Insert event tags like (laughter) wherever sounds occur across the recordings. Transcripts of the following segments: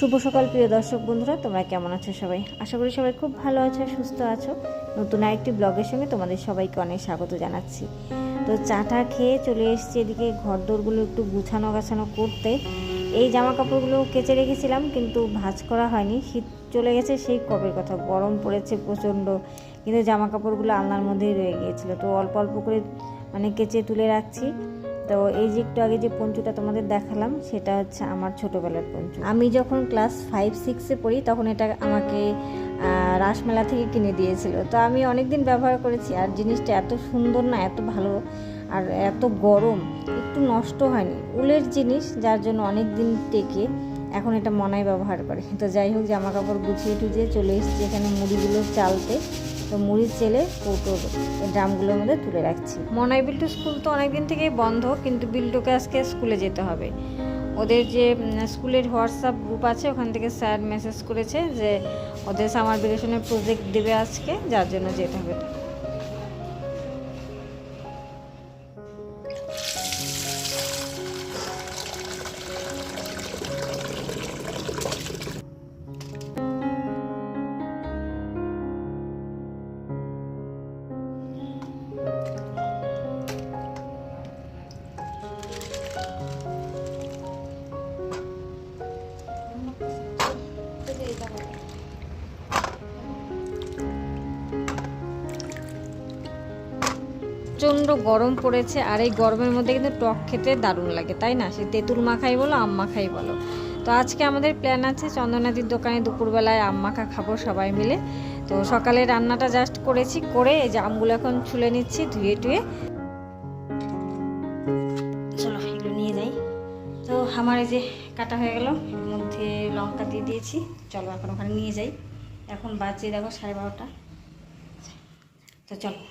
শুভ সকাল, প্রিয় দর্শক বন্ধুরা। তোমরা কেমন আছো সবাই? আশা করি সবাই খুব ভালো আছো, সুস্থ আছো। নতুন আরেকটি ব্লগের সঙ্গে তোমাদের সবাইকে অনেক স্বাগত জানাচ্ছি। তো চাটা খেয়ে চলে এসেছি এদিকে ঘর দোরগুলো একটু গুছানো গাছানো করতে। এই জামা কাপড়গুলো কেচে রেখেছিলাম, কিন্তু ভাঁজ করা হয়নি। শীত চলে গেছে, সেই কবের কথা। গরম পড়েছে প্রচণ্ড, কিন্তু জামা কাপড়গুলো আলনার মধ্যেই রয়ে গিয়েছিল। তো অল্প অল্প করে মানে কেচে তুলে রাখছি। তো এই যে একটু আগে যে পঞ্চুটা তোমাদের দেখালাম, সেটা হচ্ছে আমার ছোটোবেলার পঞ্চু। আমি যখন ক্লাস ফাইভ সিক্সে পড়ি, তখন এটা আমাকে রাসমেলা থেকে কিনে দিয়েছিল। তো আমি অনেক দিন ব্যবহার করেছি, আর জিনিসটা এত সুন্দর না, এত ভালো, আর এত গরম, একটু নষ্ট হয়নি। উলের জিনিস, যার জন্য অনেক দিন টেকে, এখন এটা মনাই ব্যবহার করে। তো যাই হোক, জামা কাপড় গুছিয়ে টুছিয়ে চলে এসেছি এখানে মুড়িগুলো চালতে। তো মুড়ি চেলে কৌটোর ড্রামগুলোর মধ্যে তুলে রাখছি। মনাই বিল্টু স্কুল তো অনেকদিন থেকেই বন্ধ, কিন্তু বিল্টুকে আজকে স্কুলে যেতে হবে। ওদের যে স্কুলের হোয়াটসঅ্যাপ গ্রুপ আছে, ওখান থেকে স্যার মেসেজ করেছে যে, ওদের সামার ভ্যাকেশনের প্রজেক্ট দেবে আজকে, যার জন্য যেতে হবে। প্রচণ্ড গরম পড়েছে আর এই গরমের মধ্যে কিন্তু টক খেতে দারুণ লাগে, তাই না? সে তেঁতুল মাখাই বলো, আম মাখাই বলো। তো আজকে আমাদের প্ল্যান আছে চন্দনাদির দোকানে দুপুরবেলায় আম মাখা খাব সবাই মিলে। তো সকালে রান্নাটা জাস্ট করেছি, করে এই যে আমগুলো এখন ছুলে নিচ্ছি, ধুয়ে টুয়ে। নিয়ে যাই। তো আমার এই যে কাটা হয়ে গেল, এর মধ্যে লঙ্কা দিয়ে দিয়েছি। চলো এখন ওখানে নিয়ে যাই। এখন বাজে দেখো সাড়ে বারোটা। তো চলো।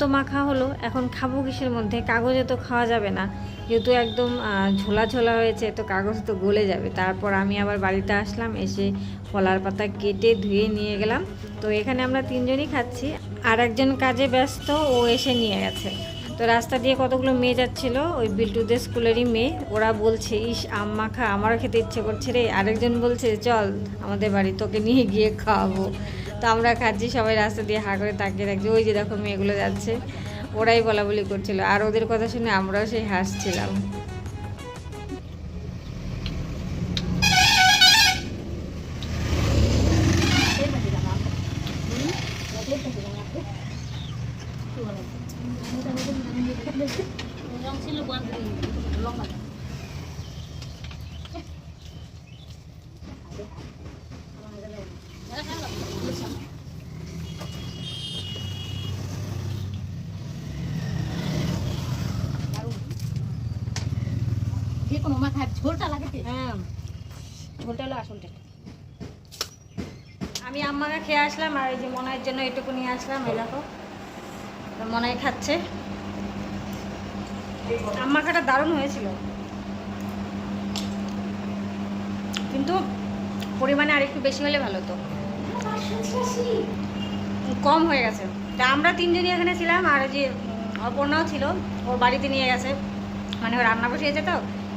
তো মাখা হলো, এখন খাব কিসের মধ্যে? কাগজে তো খাওয়া যাবে না। যেহেতু একদম ঝোলা ঝোলা হয়েছে, তো কাগজ তো গলে যাবে। তারপর আমি আবার বাড়িতে আসলাম, এসে কলার পাতা কেটে ধুয়ে নিয়ে গেলাম। তো এখানে আমরা তিনজনই খাচ্ছি। আর একজন কাজে ব্যস্ত, ও এসে নিয়ে গেছে। তো রাস্তা দিয়ে কতগুলো মেয়ে যাচ্ছিল, ওই বিল্টুদের স্কুলেরই মেয়ে। ওরা বলছে, ইস, আম মাখা, আমারও খেতে ইচ্ছে করছে রে। আরেকজন বলছে, চল, আমাদের বাড়ি তোকে নিয়ে গিয়ে খাওয়াবো। তো আমরা খাচ্ছি, সবাই রাস্তা দিয়ে হা করে তাকিয়ে থাকছি। ওই যে দেখো মেয়েগুলো যাচ্ছে, ওরাই বলা বলি করছিল। আর ওদের কথা শুনে আমরাও সেই হাসছিলাম। যে কোনো মাথায় ঝোলটা লাগাতে হ্যাঁ ঝোলটা হলো আসলটা আমি আম্মাকে খেয়ে আসলাম আর এই যে মনাইয়ের জন্য এটুকু নিয়ে আসলাম, এই দেখো। মনাই খাচ্ছে। আম্মা খাটা দারুণ হয়েছিল। কিন্তু পরিমাণে আর একটু বেশি হলে ভালো হতো। কম হয়ে গেছে। তা আমরা তিনজনই এখানে ছিলাম আর যে অপর্ণাও ছিল ওর বাড়িতে নিয়ে গেছে। মানে ও রান্না বসিয়েছে তো,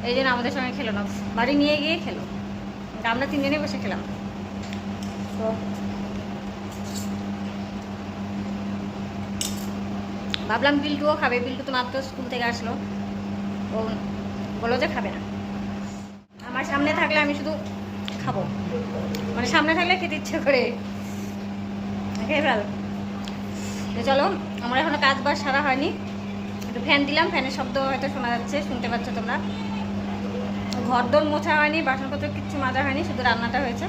এই জন্য আমাদের সঙ্গে খেলো না। বাড়ি নিয়ে গিয়ে খেলো। তা আমরা তিনজনে বসে খেলাম। তো ভাবলাম বিল্টুও খাবে, বিল্টু তো মাত্র স্কুল থেকে আসলো। ও বলল যে খাবে না। আমার সামনে থাকলে আমি শুধু খাব। মানে সামনে থাকলে খেতে ইচ্ছে করে। তো চলো, আমার এখনও কাজ বাজ সারা হয়নি। একটু ফ্যান দিলাম, ফ্যানের শব্দ হয়তো শোনা যাচ্ছে, শুনতে পাচ্ছ তোমরা। ঘর দোর মোছা হয়নি, বাসনপত্র কিচ্ছু মাজা হয়নি, শুধু রান্নাটা হয়েছে।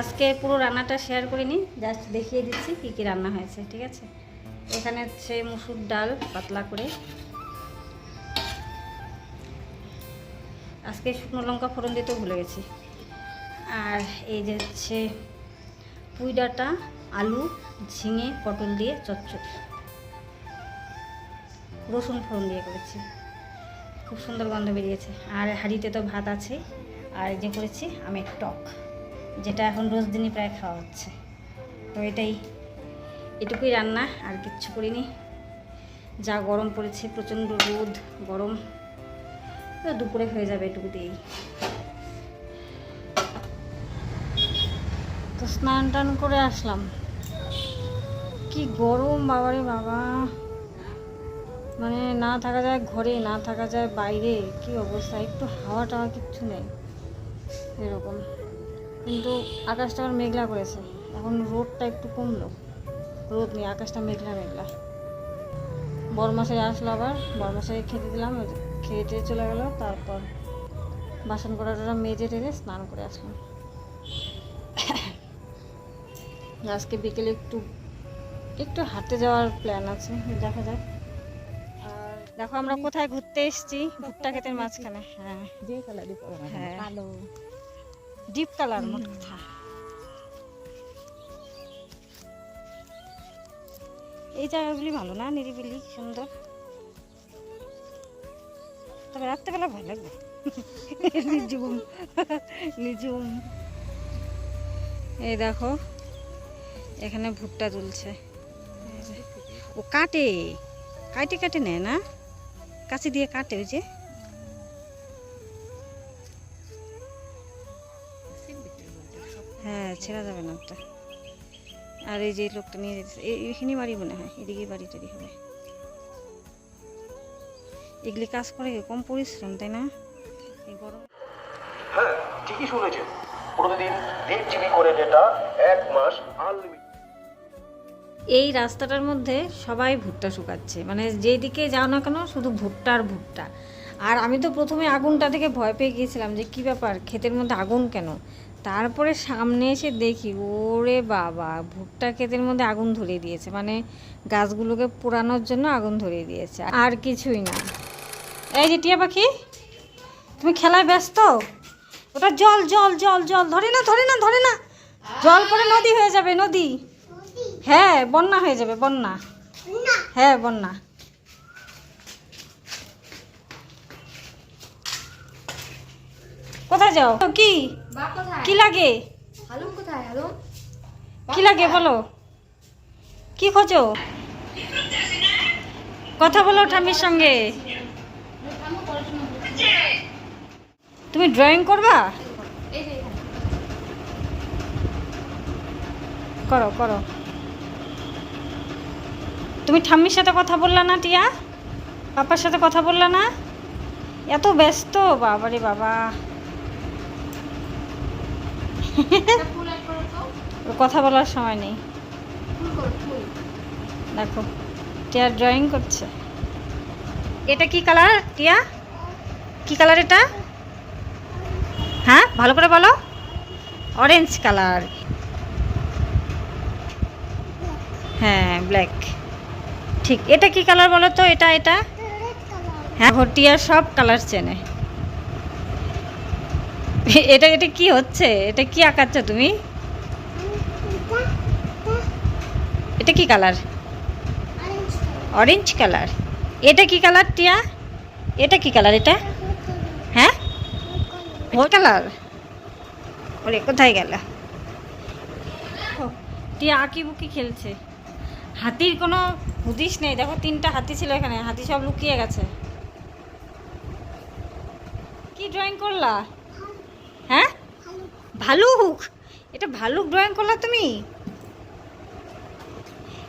আজকে পুরো রান্নাটা শেয়ার করিনি জাস্ট দেখিয়ে দিচ্ছি কী কী রান্না হয়েছে, ঠিক আছে? এখানে হচ্ছে মুসুর ডাল পাতলা করে। আজকে শুকনো লঙ্কা ফোড়ন দিতেও ভুলে গেছি। আর এই যে হচ্ছে পুঁই ডাঁটা, আলু, ঝিঙে, পটল দিয়ে চচ্চড়ি। রসুন ফোড়ন দিয়ে করেছি। খুব সুন্দর গন্ধ বেরিয়েছে। আর হাঁড়িতে তো ভাত আছে। আর যে করেছি আমের টক, যেটা এখন রোজ দিনই প্রায় খাওয়া হচ্ছে। তো এটাই, এটুকুই রান্না, আর কিচ্ছু করিনি। যা গরম পড়েছে, প্রচণ্ড রোদ, গরম। দুপুরে হয়ে যাবে এটুকু দিয়েই তো স্নান টান করে আসলাম। কি গরম, বাবারে বাবা। মানে না থাকা যায় ঘরে, না থাকা যায় বাইরে, কি অবস্থা? একটু হাওয়া টাওয়া কিচ্ছু নেই, এরকম। কিন্তু আকাশটা আবার মেঘলা করেছে। এখন রোদটা একটু কমলো। রোদ নেই, আকাশটা মেঘলা মেঘলা। বরমাসাই আসলো আবার বরমাসাই খেতে দিলাম খেয়ে টেয়ে চলে গেলো, তারপর বাসন করাটা মেজে টেজে স্নান করে আসলাম। আজকে বিকেলে একটু একটু হাঁটতে যাওয়ার প্ল্যান আছে, দেখা যাক। দেখো আমরা কোথায় ঘুরতে এসেছি? ভুট্টা ক্ষেতের মাঝখানে। হ্যাঁ। যে কালারই হ্যাঁ। কালো। ডিপ কালার মোট কথা এই জায়গাগুলি ভালো না? নিরিবিলি সুন্দর। তবে রাত্রেবেলা ভালো লাগবে। নিঝুম। নিঝুম। এই দেখো এখানে ভুট্টা তুলছে। ও কাটে। কাটে কাটে নেয় না? কাছে দিয়ে কাটে ওই যে। হ্যাঁ ছেড়া যাবে না ওটা। আর এই যে লোকটা নিয়ে যেতেছে, এ- এখানেই বাড়ি মনে হয় এদিকে বাড়ি টাড়ি হবে। এগুলি কাজ করে? কম পরিশ্রম, তাই না? এই গরম হ্যাঁ ঠিকই শুনেছেন। প্রতিদিন দেড় জিবি করে ডেটা এক মাস আনলিমিটেড এই রাস্তাটার মধ্যে সবাই ভুট্টা শুকাচ্ছে। মানে যেদিকে যাও না কেন, শুধু ভুট্টা আর ভুট্টা। আর আমি তো প্রথমে আগুনটা থেকে ভয় পেয়ে গিয়েছিলাম যে, কি ব্যাপার? ক্ষেতের মধ্যে আগুন কেন? তারপরে সামনে এসে দেখি, ওরে বাবা, ভুট্টা ক্ষেতের মধ্যে আগুন ধরিয়ে দিয়েছে। মানে গাছগুলোকে পোড়ানোর জন্য আগুন ধরিয়ে দিয়েছে। আর কিছুই না। এই যে টিয়া পাখি, তুমি খেলায় ব্যস্ত? ওটা জল জল জল জল। ধরে না ধরে না ধরে না। জল পরে নদী হয়ে যাবে, নদী। হ্যাঁ বন্যা হয়ে যাবে বন্যা। হ্যাঁ বন্যা। কোথায় যাও? কি? কি লাগে? কি লাগে বলো? কি খোঁজো? কথা বলো ঠামির সঙ্গে। তুমি ড্রয়িং করবা। করো করো। তুমি ঠাম্মির সাথে কথা বললা না টিয়া? পাপার সাথে কথা বললা না? এত ব্যস্ত বাবারে বাবা। (laughs) কথা বলার সময় নেই। দেখো টিয়া ড্রয়িং করছে। এটা কি কালার টিয়া? কি কালার এটা? হ্যাঁ ভালো করে বলো। অরেঞ্জ কালার হ্যাঁ ব্ল্যাক ঠিক, এটা কি কালার বলো তো? এটা এটা? হ্যাঁ টিয়া সব কালার চেনে। এটা এটা কি হচ্ছে? এটা কি আঁকাচ্ছ তুমি? এটা কি কালার অরেঞ্জ কালার এটা কি কালার টিয়া? এটা কি কালার এটা? হ্যাঁ? ও কালার ওরে, কোথায় গেল? টিয়া আঁকি বুকি খেলছে। হাতির কোনো হুদিস নেই, দেখো তিনটা হাতি ছিল এখানে, হাতি সব লুকিয়ে গেছে। কি ড্রয়িং করলা? হ্যাঁ? ভালুক? এটা ভালুক ড্রয়িং করলা তুমি?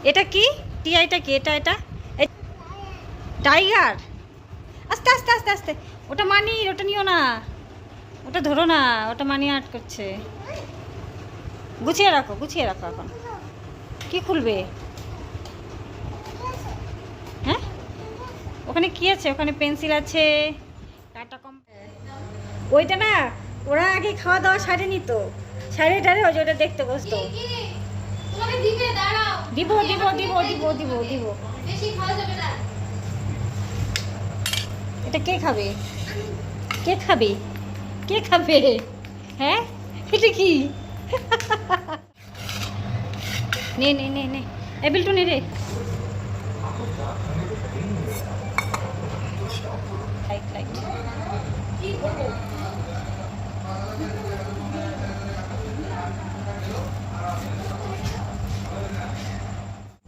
এটা কি? টিয়া এটা কি? এটা এটা? টাইগার আস্তে আস্তে আস্তে আস্তে। ওটা মানি ওটা নিও না। ওটা ধরো না, ওটা মানি আর্ট করছে। গুছিয়ে রাখো গুছিয়ে রাখো এখন। কি খুলবে? ওখানে কি আছে? ওখানে পেন্সিল আছে কম ওইটা না ওরা আগে খাওয়া দাওয়া সারে নিত। সারে টারে ওই ওটা দেখতে বসতো। দিবে দিব এটা কে খাবে? কে খাবে? কে খাবে? হ্যাঁ? এটা কি? নে নে নে নে। এ বিল্টু নে রে।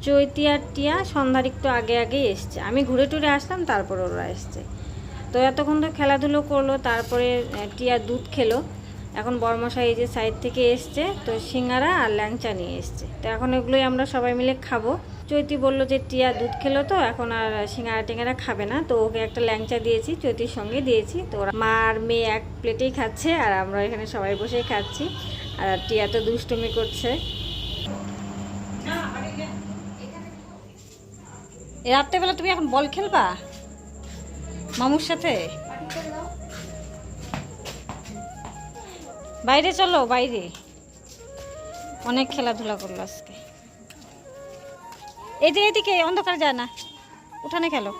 চৈতি আর টিয়া সন্ধ্যার একটু আগে আগে এসছে। আমি ঘুরে টুরে আসতাম তারপর ওরা এসছে। তো এতক্ষণ তো খেলাধুলো করল, তারপরে টিয়া দুধ খেলো। এখন বর্মশাই এই যে সাইড থেকে এসছে, তো সিঙ্গারা আর ল্যাংচা নিয়ে এসছে। তো এখন এগুলোই আমরা সবাই মিলে খাব। চৈতি বলল যে, টিয়া দুধ খেলো তো, এখন আর সিঙ্গারা টিঙ্গারা খাবে না। তো ওকে একটা ল্যাংচা দিয়েছি, চৈতির সঙ্গে দিয়েছি। তো ওরা মা আর মেয়ে এক প্লেটেই খাচ্ছে, আর আমরা এখানে সবাই বসেই খাচ্ছি। আর টিয়া তো দুষ্টুমি করছে। রাত্রেবেলা তুমি এখন বল খেলবা? মামুর সাথে? বাইরে চলো বাইরে। অনেক খেলাধুলা করল আজকে। এই যে এদিকে অন্ধকার যায় না উঠানে খেলো।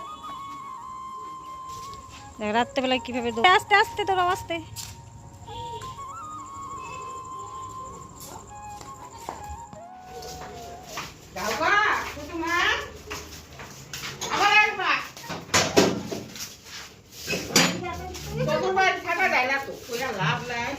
দেখ রাত্রেবেলায় কীভাবে আস্তে আস্তে দৌড়াও আস্তে। লাভ নাই।